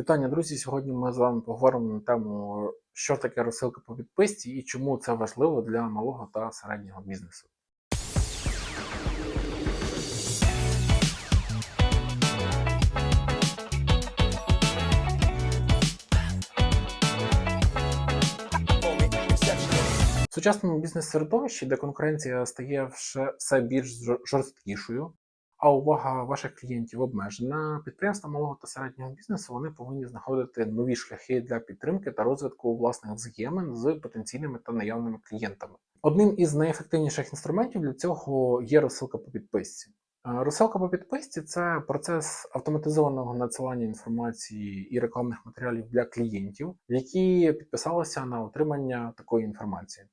Вітання, друзі! Сьогодні ми з вами поговоримо на тему, що таке розсилка по підписці і чому це важливо для малого та середнього бізнесу. В сучасному бізнес-середовищі, де конкуренція стає все більш жорсткішою, а увага ваших клієнтів обмежена, підприємства малого та середнього бізнесу вони повинні знаходити нові шляхи для підтримки та розвитку власних взаємин з потенційними та наявними клієнтами. Одним із найефективніших інструментів для цього є розсилка по підписці. Е, Розсилка по підписці це процес автоматизованого надсилання інформації і рекламних матеріалів для клієнтів, які підписалися на отримання такої інформації.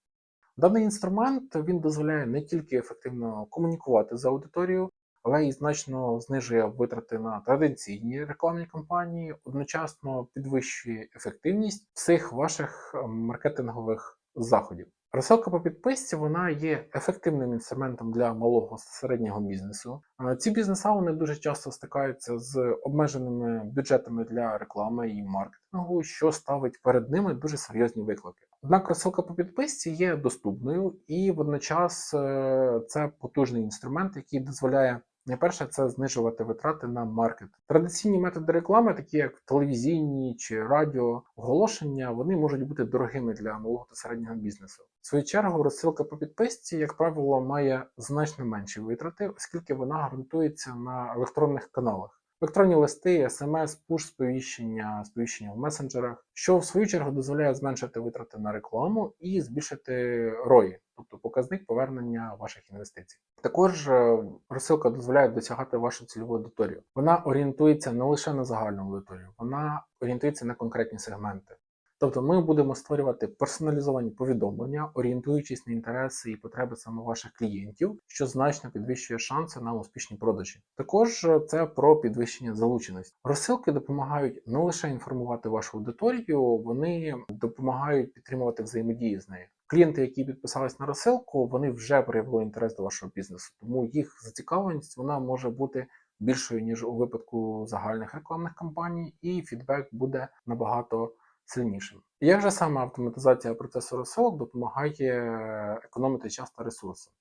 Даний інструмент він дозволяє не тільки ефективно комунікувати з аудиторією, але й значно знижує витрати на традиційні рекламні кампанії, одночасно підвищує ефективність всіх ваших е, маркетингових заходів. Розсилка по підписці вона є ефективним інструментом для малого середнього бізнесу. Е, Ці бізнеса вони дуже часто стикаються з обмеженими бюджетами для реклами і маркетингу, що ставить перед ними дуже серйозні виклики. Однак розсилка по підписці є доступною і водночас е, це потужний інструмент, який дозволяє найперше це знижувати витрати на маркет. Традиційні методи реклами, такі як телевізійні чи радіо оголошення, вони можуть бути дорогими для малого та середнього бізнесу. В свою чергу, розсилка по підписці, як правило, має значно менші витрати, оскільки вона ґрунтується на електронних каналах. Електронні листи, смс, пуш сповіщення, сповіщення в месенджерах, що в свою чергу дозволяє зменшити витрати на рекламу і збільшити рої, тобто показник повернення ваших інвестицій. Також е, розсилка дозволяє досягати вашу цільову аудиторію. Вона орієнтується не лише на загальну аудиторію, вона орієнтується на конкретні сегменти. Тобто ми будемо створювати персоналізовані повідомлення, орієнтуючись на інтереси і потреби саме ваших клієнтів, що значно підвищує шанси на успішні продажі. Також е, це про підвищення залученості. Розсилки допомагають не лише інформувати вашу аудиторію, вони допомагають підтримувати взаємодію з нею. Клієнти, які підписались на розсилку, вони вже проявили інтерес до вашого бізнесу, тому їх зацікавленість вона може бути більшою ніж у випадку загальних рекламних кампаній, і фідбек буде набагато сильнішим. Як же саме автоматизація процесу розсилок допомагає економити час та ресурси?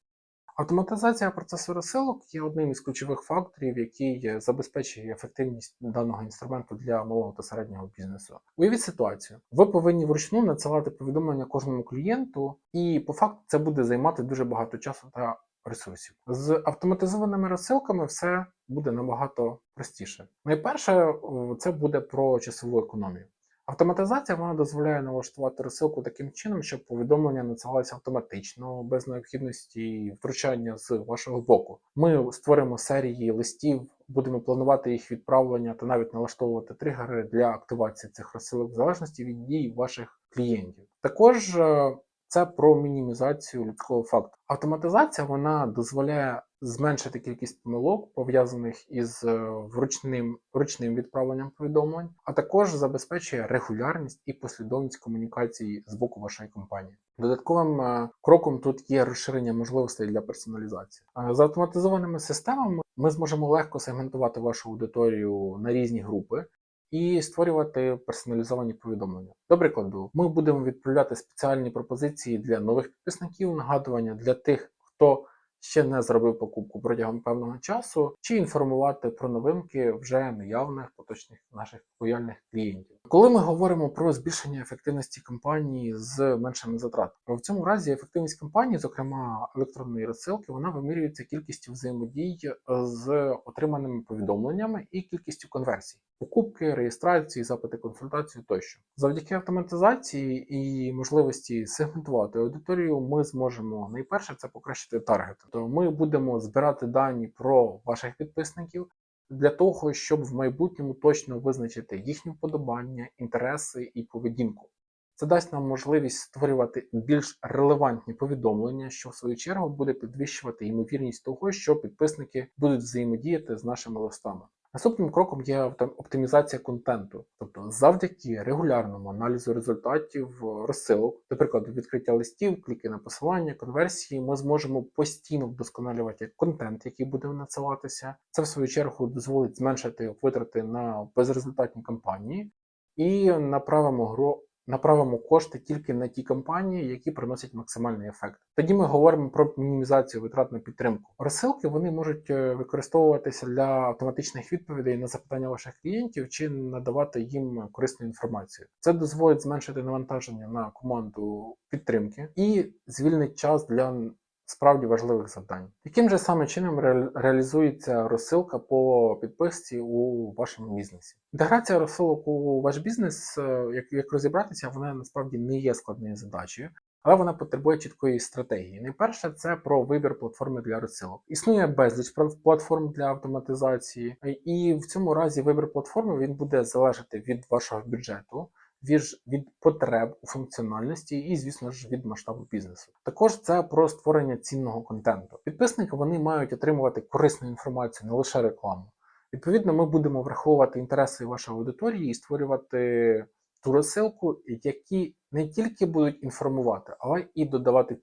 Автоматизація процесу розсилок є одним із ключових факторів, який забезпечує ефективність даного інструменту для малого та середнього бізнесу. Уявіть ситуацію: ви повинні вручну надсилати повідомлення кожному клієнту, і по факту це буде займати дуже багато часу та ресурсів. З автоматизованими розсилками все буде набагато простіше. Найперше, це буде про часову економію. Автоматизація вона дозволяє налаштувати розсилку таким чином, щоб повідомлення надсилалися автоматично, без необхідності втручання з вашого боку. Ми створимо серії листів, будемо планувати їх відправлення та навіть налаштовувати тригери для активації цих розсилок в залежності від дій ваших клієнтів. Також е, це про мінімізацію людського фактору. Автоматизація вона дозволяє зменшити кількість помилок, пов'язаних із е, вручним, вручним відправленням повідомлень, а також забезпечує регулярність і послідовність комунікації з боку вашої компанії. Додатковим е, кроком тут є розширення можливостей для персоналізації. Е, З автоматизованими системами ми зможемо легко сегментувати вашу аудиторію на різні групи і створювати персоналізовані повідомлення. До прикладу, ми будемо відправляти спеціальні пропозиції для нових підписників, нагадування для тих, хто ще не зробив покупку протягом певного часу, чи інформувати про новинки вже наявних поточних наших лояльних клієнтів. Коли ми говоримо про збільшення ефективності кампанії з меншими затратами, в цьому разі ефективність кампанії, зокрема електронної розсилки, вона вимірюється кількістю взаємодій з отриманими повідомленнями і кількістю конверсій, покупки, реєстрації, запити консультацію тощо. Завдяки автоматизації і можливості сегментувати аудиторію, ми зможемо найперше це покращити таргет. Тобто ми будемо збирати дані про ваших підписників для того, щоб в майбутньому точно визначити їхні вподобання, інтереси і поведінку. Це дасть нам можливість створювати більш релевантні повідомлення, що в свою чергу буде підвищувати ймовірність того, що підписники будуть взаємодіяти з нашими листами. Наступним кроком є оптимізація контенту, тобто завдяки регулярному аналізу результатів розсилок, наприклад, відкриття листів, кліки на посилання, конверсії, ми зможемо постійно вдосконалювати контент, який буде надсилатися. Це в свою чергу дозволить зменшити витрати на безрезультатні кампанії і направимо гро. Направимо кошти тільки на ті компанії, які приносять максимальний ефект. Тоді ми говоримо про мінімізацію витрат на підтримку. Розсилки вони можуть е, використовуватися для автоматичних відповідей на запитання ваших клієнтів чи надавати їм корисну інформацію. Це дозволить зменшити навантаження на команду підтримки і звільнить час для справді важливих завдань. Яким же саме чином реалізується розсилка по підписці у вашому бізнесі? Інтеграція розсилок у ваш бізнес, е, як, як розібратися, вона насправді не є складною задачею. Але вона потребує чіткої стратегії. Найперше, це про вибір платформи для розсилок. Існує безліч пла- платформ для автоматизації, і в цьому разі вибір платформи він буде залежати від вашого бюджету, від, потреб у функціональності і, звісно ж, від масштабу бізнесу. Також це про створення цінного контенту. Підписники вони мають отримувати корисну інформацію, не лише рекламу. Відповідно, ми будемо враховувати інтереси вашої аудиторії і створювати ту розсилку, які не тільки будуть інформувати, але і додавати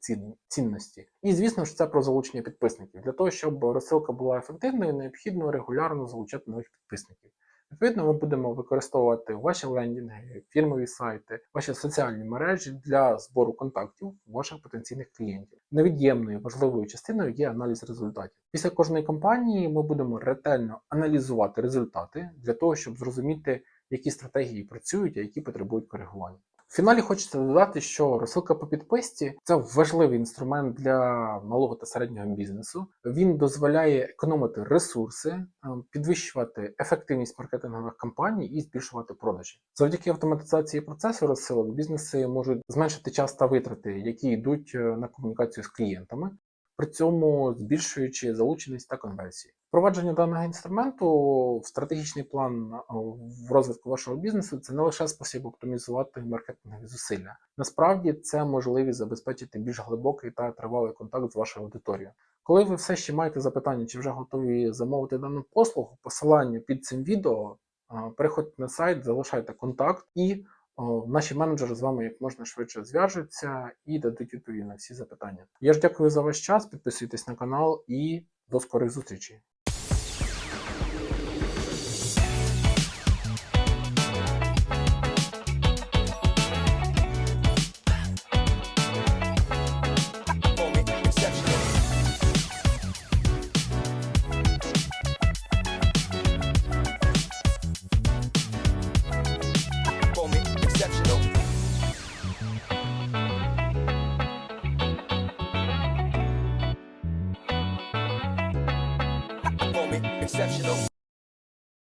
цінності. І звісно ж, це про залучення підписників. Для того, щоб розсилка була ефективною, необхідно регулярно залучати нових підписників. Відповідно, ми будемо використовувати ваші лендінги, фірмові сайти, ваші соціальні мережі для збору контактів ваших потенційних клієнтів. Невід'ємною важливою частиною є аналіз результатів. Після кожної кампанії ми будемо ретельно аналізувати результати для того, щоб зрозуміти, які стратегії працюють, а які потребують коригування. Фіналі хочеться додати, що розсилка по підписці це важливий інструмент для малого та середнього бізнесу. Він дозволяє економити ресурси, е, підвищувати ефективність маркетингових кампаній і збільшувати продажі. Завдяки автоматизації процесу розсилок бізнеси можуть зменшити час та витрати, які йдуть е, на комунікацію з клієнтами. При цьому збільшуючи залученість та конверсії. Впровадження даного інструменту в стратегічний план в розвитку вашого бізнесу це не лише спосіб оптимізувати маркетингові зусилля. Насправді це можливість забезпечити більш глибокий та тривалий контакт з вашою аудиторією. Коли ви все ще маєте запитання, чи вже готові замовити дану послугу, посилання під цим відео, переходьте на сайт, залишайте контакт і наші менеджери з вами як можна швидше зв'яжуться і дадуть відповіді на всі запитання. Я ж дякую за ваш час. Підписуйтесь на канал і до скорих зустрічей.